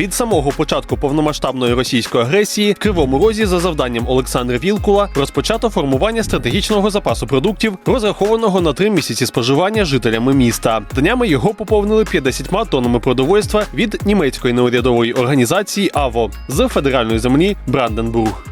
Від самого початку повномасштабної російської агресії Кривому Розі за завданням Олександра Вілкула розпочато формування стратегічного запасу продуктів, розрахованого на три місяці споживання жителями міста. Днями його поповнили 50 тоннами продовольства від німецької неурядової організації АВО з федеральної землі Бранденбург.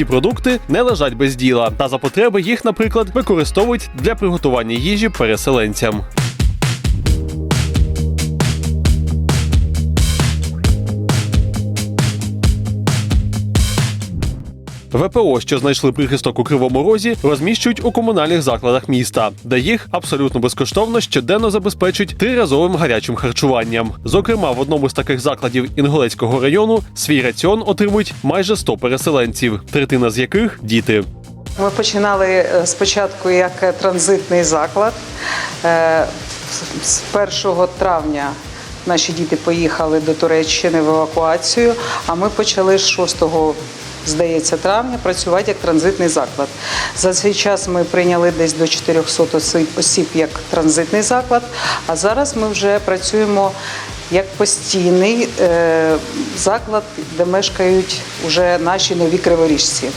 Ці продукти не лежать без діла, та за потреби їх, наприклад, використовують для приготування їжі переселенцям. ВПО, що знайшли прихисток у Кривому Розі, розміщують у комунальних закладах міста, де їх абсолютно безкоштовно щоденно забезпечують триразовим гарячим харчуванням. Зокрема, в одному з таких закладів Інгулецького району свій раціон отримують майже 100 переселенців, третина з яких діти. Ми починали е, спочатку як транзитний заклад. Е, З 1 травня наші діти поїхали до Туреччини в евакуацію, а ми почали з 6 Здається, травня працювати як транзитний заклад. За цей час ми прийняли десь до 400 осіб- як транзитний заклад. А зараз ми вже працюємо як постійний е, заклад, де мешкають вже наші нові криворіжці.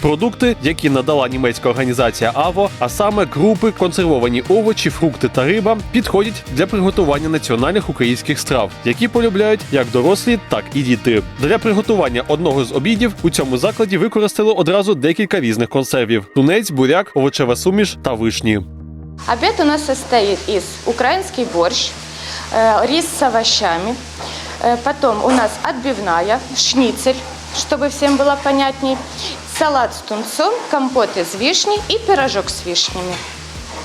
Продукти, які надала німецька організація АВО, а саме крупи, консервовані овочі, фрукти та риба, підходять для приготування національних українських страв, які полюбляють як дорослі, так і діти. Для приготування одного з обідів у цьому закладі використали одразу декілька різних консервів: тунець, буряк, овочева суміш та вишні. Обед у нас состоит из украинский борщ, э, рис с овощами, э, потом у нас отбивная, шницель, чтобы всем было понятней, салат с тунцом, компот из вишни и пирожок с вишнями.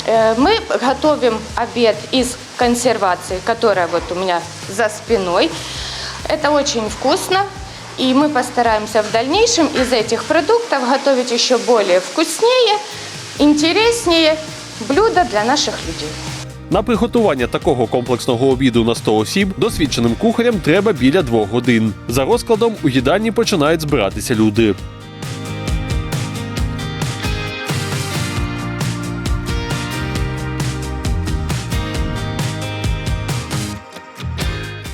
Э, Мы готовим обед из консервации, которая вот у меня за спиной. Это очень вкусно. И мы постараемся в дальнейшем из этих продуктов готовить еще более вкуснее, интереснее блюда для наших людей. На приготування такого комплексного обіду на 100 осіб досвідченим кухарям треба біля двох годин. За розкладом у їдальні починають збиратися люди.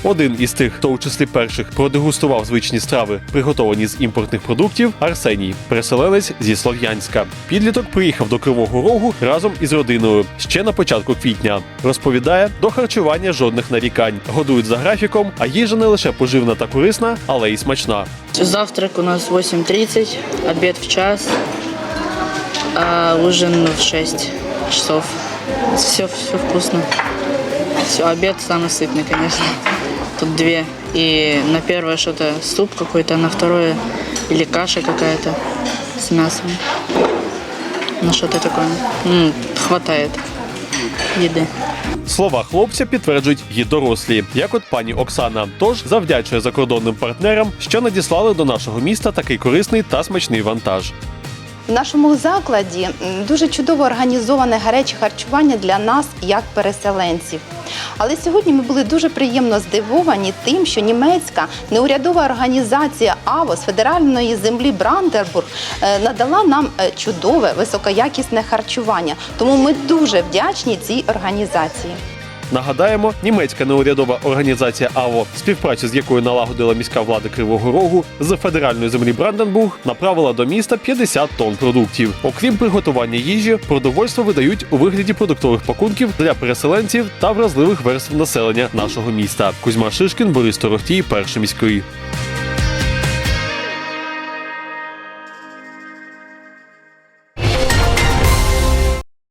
Один із тих, хто у числі перших продегустував звичні страви, приготовані з імпортних продуктів, Арсеній, переселенець зі Слов'янська. Підліток приїхав до Кривого Рогу разом із родиною ще на початку квітня. Розповідає, до харчування жодних нарікань. Годують за графіком, а їжа не лише поживна та корисна, але й смачна. Завтрак у нас 8.30, обед в час, а ужин в 6 часов. Все, все вкусно. Все, обед самый сытный, конечно. Тут две. И на первое что-то суп какой-то, на второе или каша какая-то с мясом. Ну что-то такое. М, хватает еды. Слова хлопця підтверджують й дорослі, як от пані Оксана. Тож завдячує закордонним партнерам, що надіслали до нашого міста такий корисний та смачний вантаж. В нашому закладі дуже чудово організоване гаряче харчування для нас як переселенців. Але сьогодні ми були дуже приємно здивовані тим, що німецька неурядова організація АВО з федеральної землі Брандербург е, надала нам е, чудове високоякісне харчування. Тому ми дуже вдячні цій організації. Нагадаємо, німецька неурядова організація АВО, співпрацю з якою налагодила міська влада Кривого Рогу, з федеральної землі Бранденбург направила до міста 50 тонн продуктів. Окрім приготування їжі, продовольство видають у вигляді продуктових пакунків для переселенців та вразливих верств населення нашого міста. Кузьма Шишкін, Борис Торохтій, перший міський.